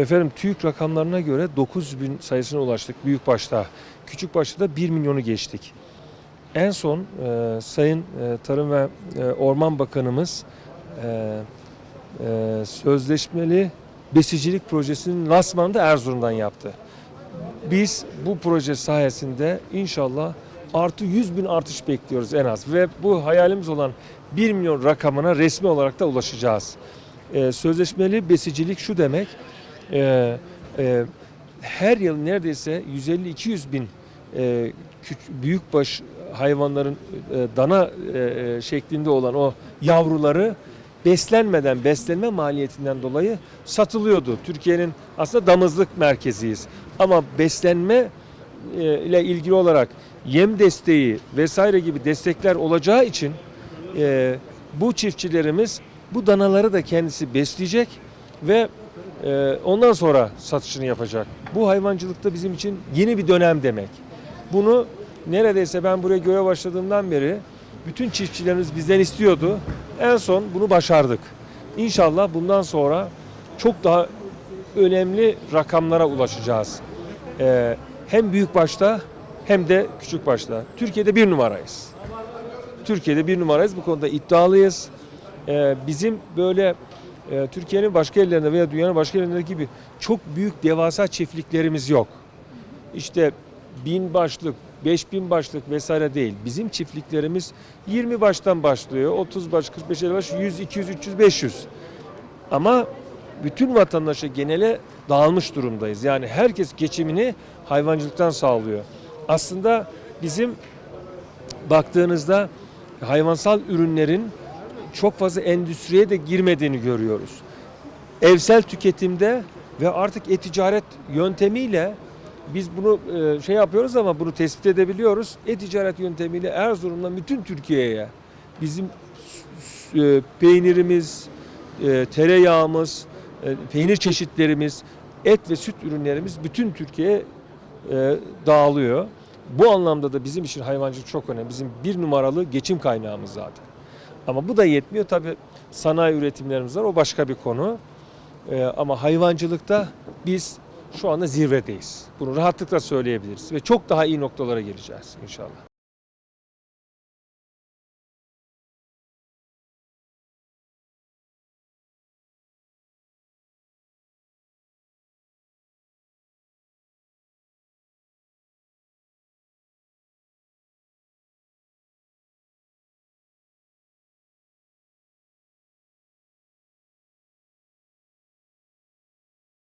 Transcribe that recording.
Efendim TÜİK rakamlarına göre 9 bin sayısına ulaştık büyük başta. Küçük başta da 1 milyonu geçtik. En son e, Sayın e, Tarım ve e, Orman Bakanımız e, e, sözleşmeli besicilik projesinin lansmanını da Erzurum'dan yaptı. Biz bu proje sayesinde inşallah artı 100 bin artış bekliyoruz en az. Ve bu hayalimiz olan 1 milyon rakamına resmi olarak da ulaşacağız. Ee, sözleşmeli besicilik şu demek, e, e, her yıl neredeyse 150-200 bin e, küç- büyükbaş hayvanların e, dana e, e, şeklinde olan o yavruları beslenmeden, beslenme maliyetinden dolayı satılıyordu. Türkiye'nin aslında damızlık merkeziyiz. Ama beslenme e, ile ilgili olarak yem desteği vesaire gibi destekler olacağı için e, bu çiftçilerimiz bu danaları da kendisi besleyecek ve ondan sonra satışını yapacak. Bu hayvancılıkta bizim için yeni bir dönem demek. Bunu neredeyse ben buraya göre başladığımdan beri bütün çiftçilerimiz bizden istiyordu. En son bunu başardık. İnşallah bundan sonra çok daha önemli rakamlara ulaşacağız. Ee, hem büyük başta hem de küçük başta. Türkiye'de bir numarayız. Türkiye'de bir numarayız. Bu konuda iddialıyız. Ee, bizim böyle e, Türkiye'nin başka yerlerinde veya dünyanın başka yerlerindeki gibi çok büyük devasa çiftliklerimiz yok. İşte bin başlık, beş bin başlık vesaire değil. Bizim çiftliklerimiz 20 baştan başlıyor. 30 baş, 45 50 baş, 100, 200, 300, 500. Ama bütün vatandaşa genele dağılmış durumdayız. Yani herkes geçimini hayvancılıktan sağlıyor. Aslında bizim baktığınızda hayvansal ürünlerin çok fazla endüstriye de girmediğini görüyoruz. Evsel tüketimde ve artık e-ticaret yöntemiyle biz bunu e, şey yapıyoruz ama bunu tespit edebiliyoruz. E-ticaret yöntemiyle Erzurum'dan bütün Türkiye'ye bizim e, peynirimiz, e, tereyağımız, peynir çeşitlerimiz, et ve süt ürünlerimiz bütün Türkiye'ye dağılıyor. Bu anlamda da bizim için hayvancılık çok önemli. Bizim bir numaralı geçim kaynağımız zaten. Ama bu da yetmiyor. Tabii sanayi üretimlerimiz var. O başka bir konu. E, ama hayvancılıkta biz şu anda zirvedeyiz. Bunu rahatlıkla söyleyebiliriz. Ve çok daha iyi noktalara geleceğiz inşallah.